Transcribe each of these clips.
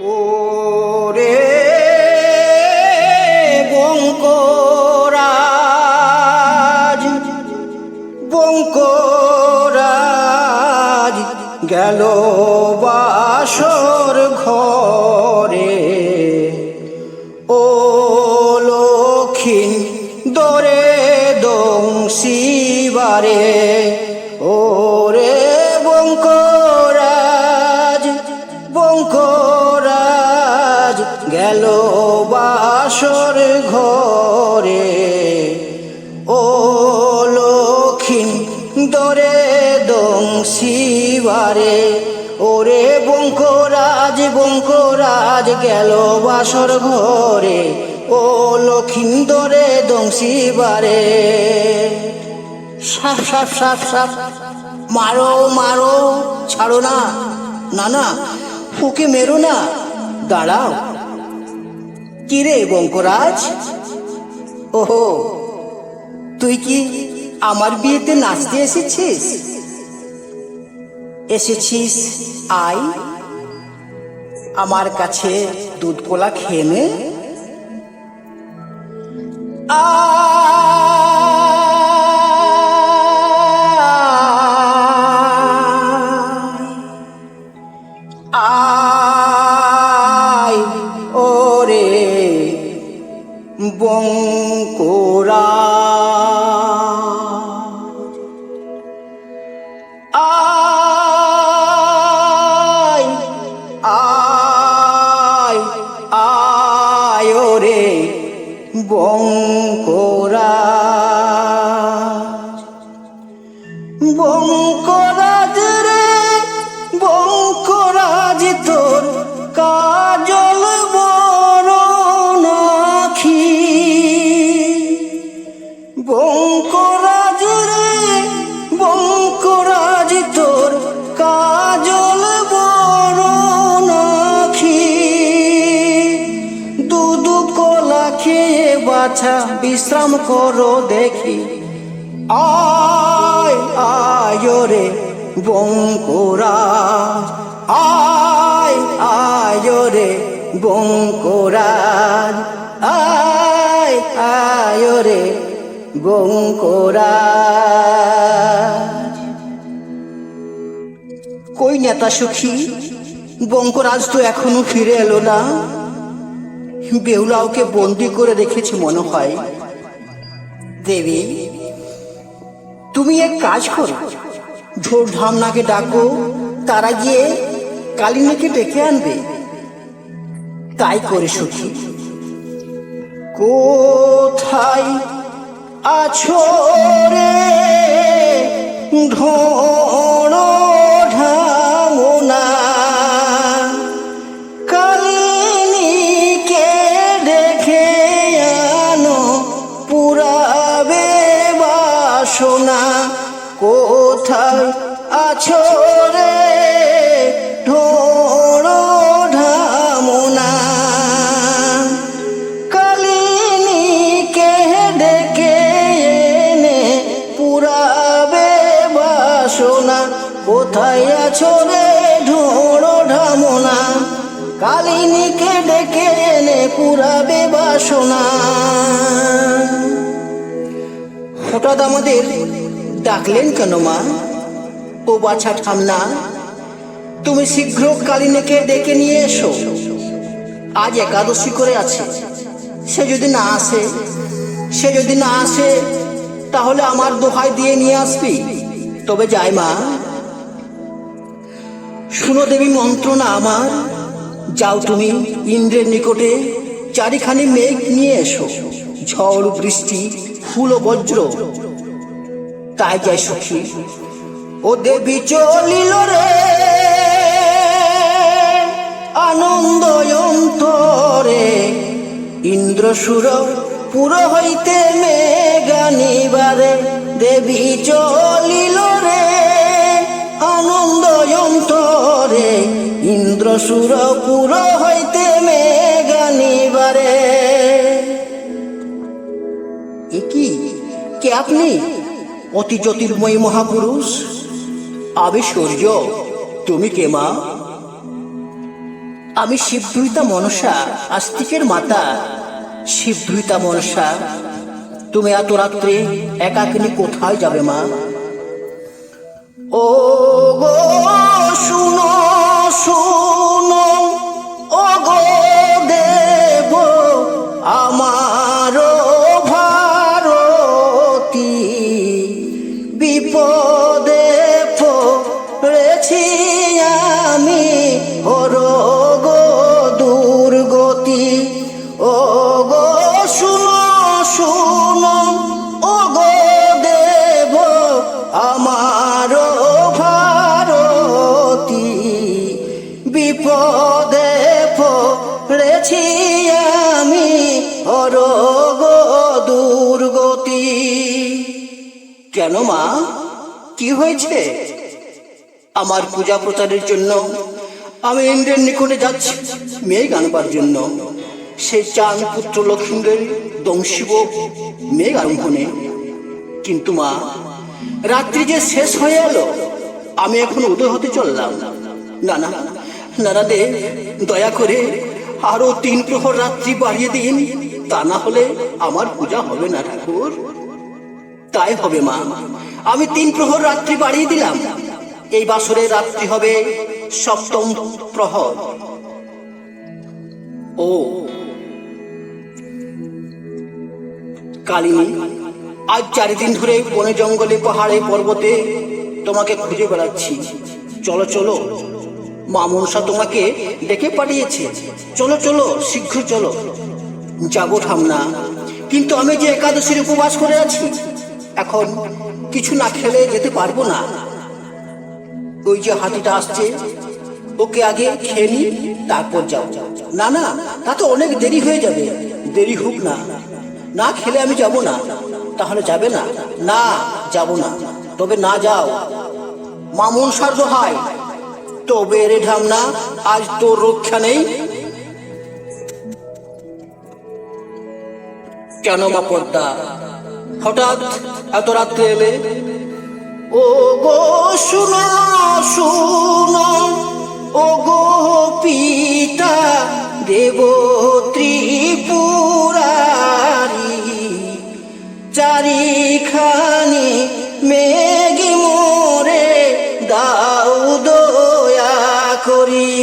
ওরে বঙ্করাজ বঙ্করাজ গেল বাসর ঘরে। ও লক্ষিণ দরে দংশিবারে বাসর ঘরে, ও লক্ষিণ দরে দংশিবারে ওরে বঙ্করাজ বঙ্করাজ গেল বাসর ঘরে, ও লক্ষিন্দরে দংশিবারে সাপ সাপ সাপ সাপ, মারো মারো, ছাড়ো না না না মেরো না, দাঁড়াও। কিরে বঙ্করাজ ওহো, তুই কি আমার বিয়েতে নাচতে এসেছিস? এসেছিস আই? আমার কাছে দুধ কোলা খেয়ে নে। আই বঙ্করা আয় আয় আয় ওরে বঙ্করা করো দেখি। আয় আয় রে আয় আয় রে বঙ্করাজ। আয় আয় রে কই নেতা সুখী? বঙ্করাজ তো এখনও ফিরে এলো না। বেহুলাওকে বন্দি করে রেখেছে মনে হয়। দেবী, তুমি এক কাজ করো। ঝোর ধামনাকে ডাকো, তারা গিয়ে কালিনীকে ডেকে আনবে। তাই করে সুখী। কোথায় আছো রে ঢোড় আছো রে ঢোড় ঢামনা। কালিনীকে ডেকে এনে পুরাবে বাসনা। কোথায় আছো রে ঢোড় ঢামনা? কালিনীকে ডেকে এনে পুরাবে বাসনা। হঠাৎ আমাদের ডাকলেন কেন মা? ও বাছা ঠামনা তুমি শীঘ্র কালিনীকে ডেকে নিয়ে এসো। আজ একাদশী করে আছে। সে যদি না আসে, সে যদি না আসে, তাহলে আমার দোহাই দিয়ে নিয়ে আসবি। তবে যাই মা। শুনো দেবী, মন্ত্রণা আমার। যাও তুমি ইন্দ্রের নিকটে চারিখানি মেঘ নিয়ে এসো। ঝড়, বৃষ্টি, ফুল ও বজ্র। তাই যাই সখী। ও দেবী চলিল রে। আনন্দ অন্তরে ইন্দ্রসুর পুর হইতে মেঘানিবারে দেবী চলিল রে। আনন্দ অন্তরে ইন্দ্রসুর পুর হইতে মেঘানিবারে এ কি? কে আপনি? অতি জ্যোতির্ময়ী মহাপুরুষ? আবে সূর্য তুমি কে, মা? আমি শিবদ্রুতা মনসা, আস্তিকের মাতা। শিবদ্রুতা মনসা, তুমি এত রাত্রে একাকিনী কোথায় যাবে, মা? ও গো কেন মা, কি হয়েছে? আমার পূজা প্রচারের জন্য আমি ইন্দ্রের নিকটে যাচ্ছি, মেয়ে আনবার জন্য। সেই চাঁদ পুত্র লক্ষ্মীদের দংশিব মেঘ আরম্ভনে কিন্তু মা, রাত্রি যে শেষ হয়ে এলো, আমি এখন উদয় হতে চললাম। না না নানা দে দয়া করে আরও তিন প্রহর রাত্রি বাড়িয়ে দিন, তা না হলে আমার পূজা হবে না ঠাকুর। তাই হবে মা। আমি তিন প্রহর রাত্রি বাড়িয়ে দিলাম। এই বাসরের রাত্রি হবে সপ্তম প্রহর। ও। কালিনী, আজ চারিদিন ধরে বনে জঙ্গলে, পাহাড়ে, পর্বতে তোমাকে খুঁজে বেড়াচ্ছি। চলো চলো। মা মনসা তোমাকে ডেকে পাঠিয়েছে। চলো চলো, শীঘ্র চলো। যাব ঠামনা। কিন্তু আমি যে একাদশীর উপবাস করে আছি এখন কিছু না খেলে যেতে পারব না। ওই যে হাতিটা আসছে, ওকে আগে খেয়ে তারপর যাও। না না, তা তো অনেক দেরি হয়ে যাবে, দেরি হোক না। না খেলে আমি যাব না, তাহলে যাবে না। না, যাব না, তবে না যাও। মামুন সার দোহাই তবে রে ঢামনা, আজ তোর রক্ষা নেই। কেন বা পর্দা হঠাৎ এত রাত্রে এলে ও গো শুনো শুনো ও গো পিতা দেব ত্রিপুরারি চারিখানি মেঘি মোরে দাও দয়া করি।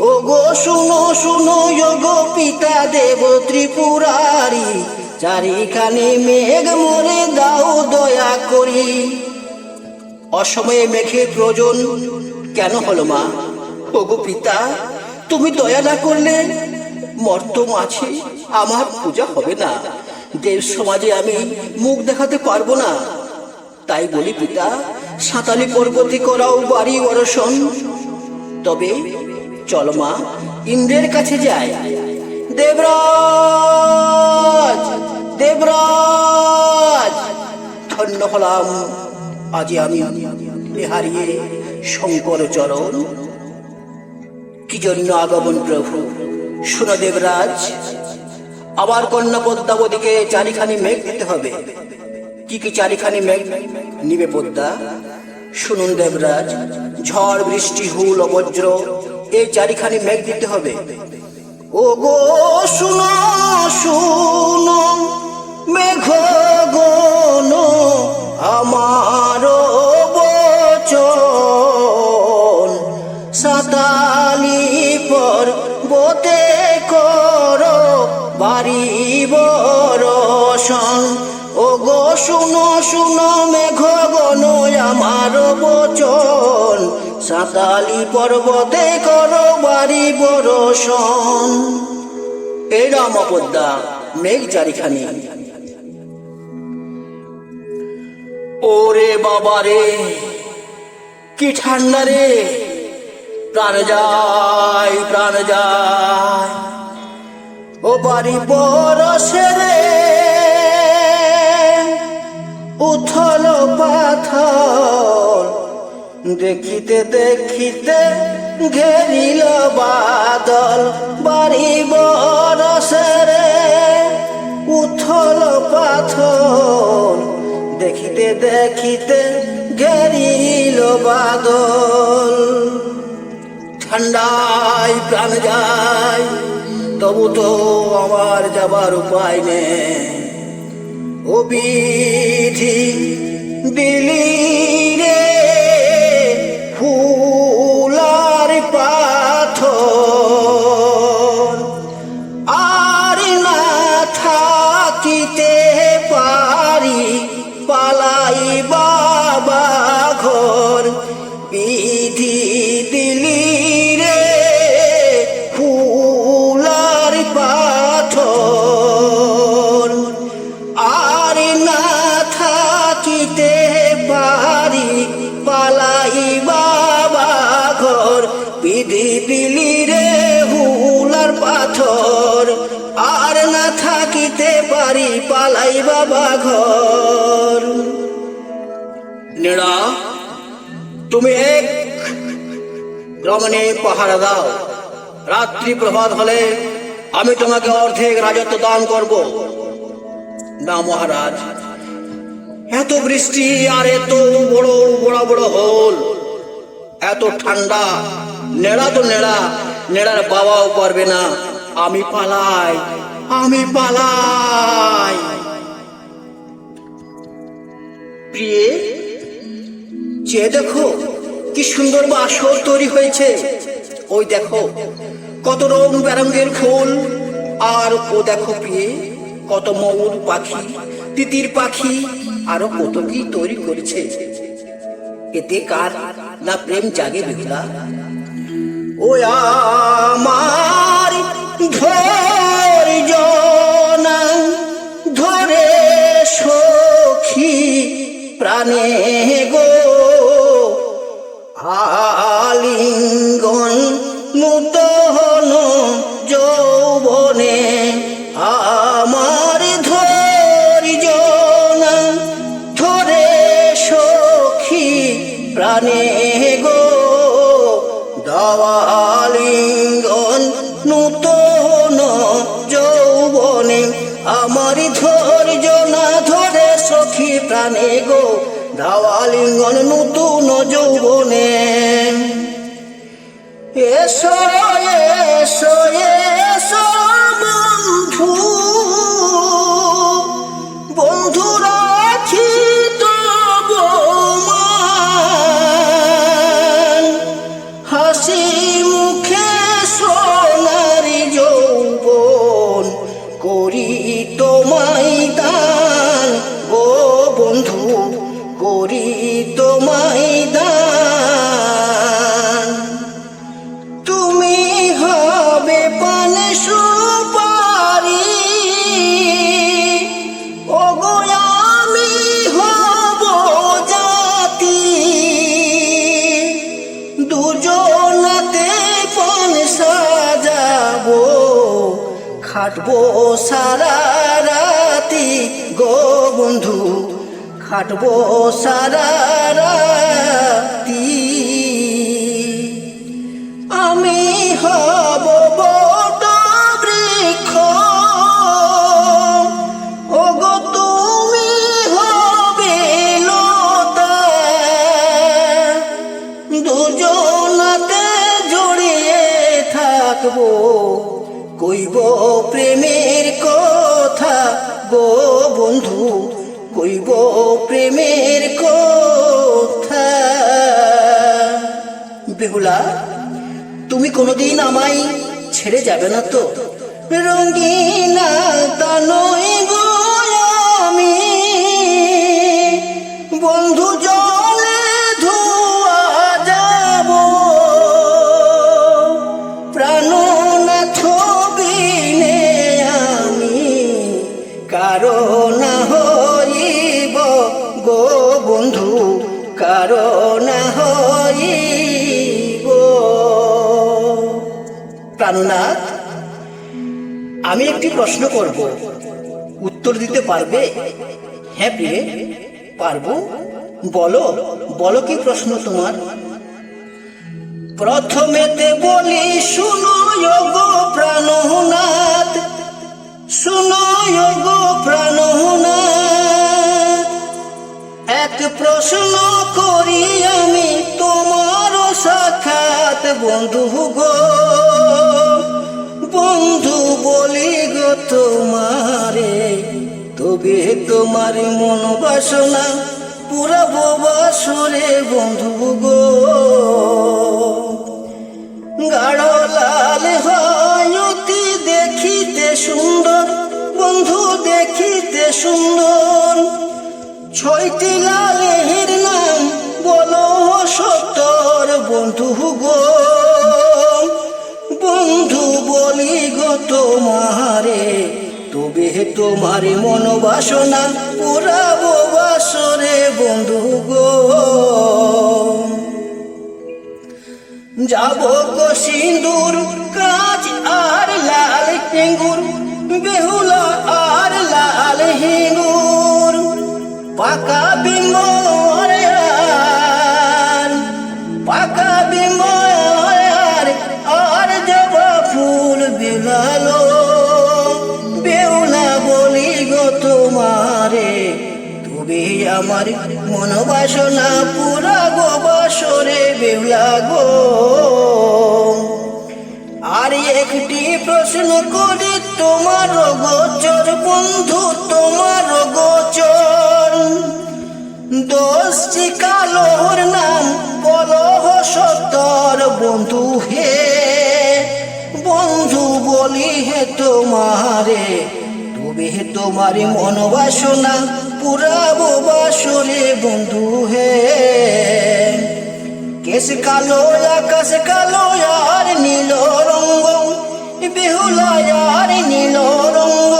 ও গো শুনো শুনো ও গো পিতা দেব ত্রিপুরারি চারিখানি মেঘ মোরে দাও দয়া করি। অসময়ে মেঘের প্রয়োজন কেন হলো মা? ওগো পিতা, তুমি দয়া না করলে মর্ত মাছে আমার পূজা হবে না। দেব সমাজে আমি মুখ দেখাতে পারব না। তাই বলি পিতা, সাঁতালি পর্বতে করাও বাড়ি অরসন তবে চল মা, ইন্দ্রের কাছে যায় দেবরাজ! দেবরাজ, ধন্য হলাম। আজ আমি হারিয়ে শঙ্কর চরণ। কি জন্য আগমন প্রভু? শুনো দেবরাজ, আমার কন্যা পদ্মাবতীকে চারিখানি মেঘ দিতে হবে। কি কি চারিখানি মেঘ নিবে পদ্মা? শুনুন দেবরাজ, ঝড়, বৃষ্টি, হুল ও বজ্র এই চারিখানি মেঘ দিতে হবে। ও গো শুনো শুনো। মেঘ গন আমার বচন। সাতালি পর বোতে করো বাড়ি বরসন ও গো শুনো শুনো মেঘ গন আমার বচন। সাতালি পর্বতে করো বাড়ি বরসন এই রামপদ্মা, মেঘ চারিখানি। ওরে বাবা রে, কি ঠান্ডা রে। প্রাণ যায় প্রাণ যায়। ও বাড়ি বরসে রে, উথল পাথর দেখিতে দেখিতে ঘেরিল বাদল। বাড়ি বরসে রে, উথল পাথর দেখিতে দেখিতে ঘেরিল বাদল। ঠান্ডায় যায় প্রাণ যায়, তবু তো আমার যাবার উপায় নেই। ও বিধি দিলি রে ফুলার পাথর, আর না থাকিতে বাবা ঘর। নেড়া, তুমি এক রমণে পাহারা দাও। রাত্রি প্রভাত হলে আমি তোমাকে অর্ধেক রাজত্ব দান করব। না মহারাজ, এত বৃষ্টি আর এত বড় বড় বড় হোল, এত ঠান্ডা, নেড়া তো নেড়া, নেড়ার বাবাও পারবে না। আমি পালাই আমি পালাই। প্রিয়ে, যে দেখো কি সুন্দর বাসর তৈরি হয়েছে। ওই দেখো কত রং বেরঙ্গের ফুল। আর ও দেখো প্রিয়ে, কত ময়ূর পাখি, তিতির পাখি, আরও কত কি তৈরি করেছে। এতে কার না প্রেম জাগে বেহুলা? ও আমার ধৈর্য প্রাণে গো আলিঙ্গন নূতন যৌবনে আমার ধৈর্য না ধরে সখী প্রাণে গো দাওয়ালিঙ্গন প্রাণে গো ধাওয়ালিঙ্গন নতুন যৌবনে। এসো এসো এসো বন্ধু। খাটবো সারা রাতি। আমি হব জড়িয়ে থাকব। কইব প্রেমের কথা গো বন্ধু কইব প্রেমের কথা। বেহুলা তুমি কোনোদিন আমায় ছেড়ে যাবে না তো? রঙিনা তা নয় গো। প্রাণনাথ আমি একটি প্রশ্ন করব। উত্তর দিতে পারবে? হ্যাঁ প্রিয়ে, পারব। বলো বলো কি প্রশ্ন তোমার? প্রথমেতে বলি, শুনো গো প্রাণনাথ শুনো গো প্রাণনাথ এক প্রশ্ন করি আমি তোমার সাক্ষাৎ, বন্ধু গো। বন্ধু বলি গো তোমারে, তবে তোমার মন বাসনা পুরাবো বাসরে বন্ধু গো। গাঢ় লাল হয় অতি দেখিতে সুন্দর, বন্ধু দেখিতে সুন্দর, ছয়টি লালের তোমার মন বাসনা পুরাবো বাসরে বন্ধু গো। যাব গো সিন্দুর, কাজ আর লাল টেঙ্গুর, বেহুলা আর লাল হিঙ্গুর পাকা বিমর আমার মন বাসনা পুরা গো বাসরে বেউলা গো। আর একটি প্রশ্ন করি, তোমার গোচর বন্ধু, তোমার গোচর দোষটি কালোর নাম বলো সত্তর বন্ধু হে। বন্ধু বলি হে তোমারে তুমি হে তোমার মন বাসনা পুরাবো বাসরে বন্ধু হে। কেশ কালো, আকাশ কালো, আর নীল রঙ্গ। বেহুলা আর নীল রঙ্গ।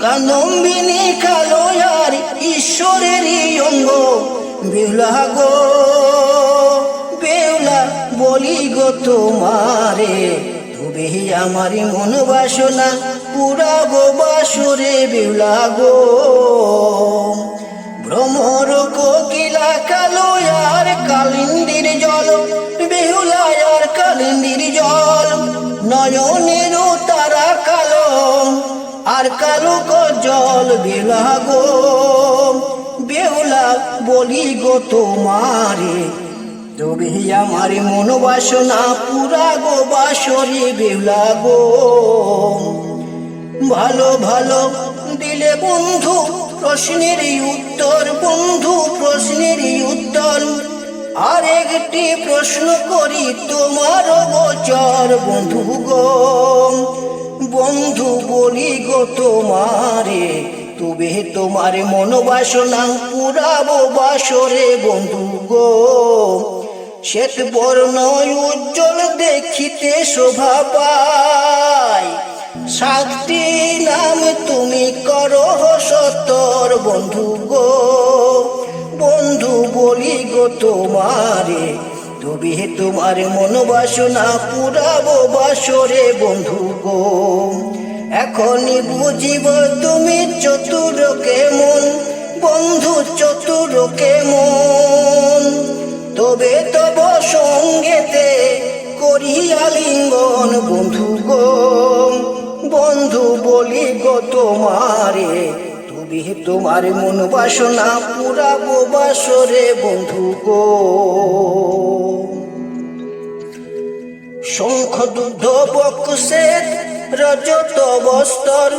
কানম্বিনী কালো, আর ঈশ্বরেরই অঙ্গ। বেহুলা গো, বেহুলা বলি গো তোমারে। তুমি আমার মন বাসনা পুরা গো বাসরে বেহুলা গো। ভ্রমর কোকিলা কালো আর কালিন্দির জল বেহুলা আর কালিন্দির জল, নয়নের তারা কালো আর কালো জল বেলা গো। বেহুলা বলি গো তোমারে তবে আমার মন বাসনা, পুরা গো বাসরে বেহুলা গো। ভালো ভালো দিলে বন্ধু, প্রশ্নের উত্তর, বন্ধু, প্রশ্নের উত্তর। আর একটি প্রশ্ন করি, তোমার গোচর বন্ধু গো। বন্ধু বলি গো তোমারে, তবে তোমার মনোবাসনা পুরাবো বাসরে বন্ধু গো। শ্বেত বর্ণ উজ্জ্বল দেখিতে শোভা পায়। সাতটি নাম তুমি করো সত্তর বন্ধু গো। বন্ধু বলি গো তোমারে, তবে তোমার মন বাসনা পুরাবো বাসরে বন্ধু গো। এখনই বুঝিব তুমি চতুর কেমন বন্ধু চতুর কেমন তবে তব সঙ্গেতে করিয়া লিঙ্গন বন্ধু গো। বন্ধু বলি গো তোমারে তুমি তোমার মন বাসনা পুরাবো বাসরে বন্ধু গো। শঙ্খ দুগ্ধ বক্ষের রজত বস্তর,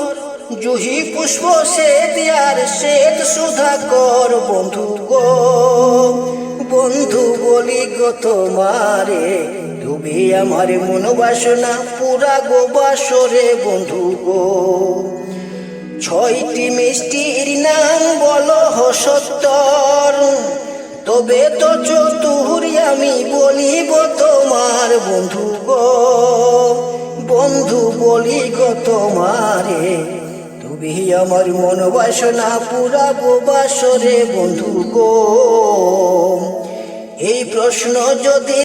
জুহি পুষ্প শ্বেত আর শ্বেত সুধাকর বন্ধু গো। বন্ধু বলি গো তোমারে, তুমি আমার মন বাসনা, পুরা গো বাসরে বন্ধু গো। ছয়টি মিষ্টির নাম বলো সত্তর, তবে তো চতুরি আমি বলিব তোমার বন্ধু গো। বন্ধু বলি গো তোমারে, তুমি আমার মন বাসনা পুরাবো বাসরে বন্ধু গো। এই প্রশ্ন যদি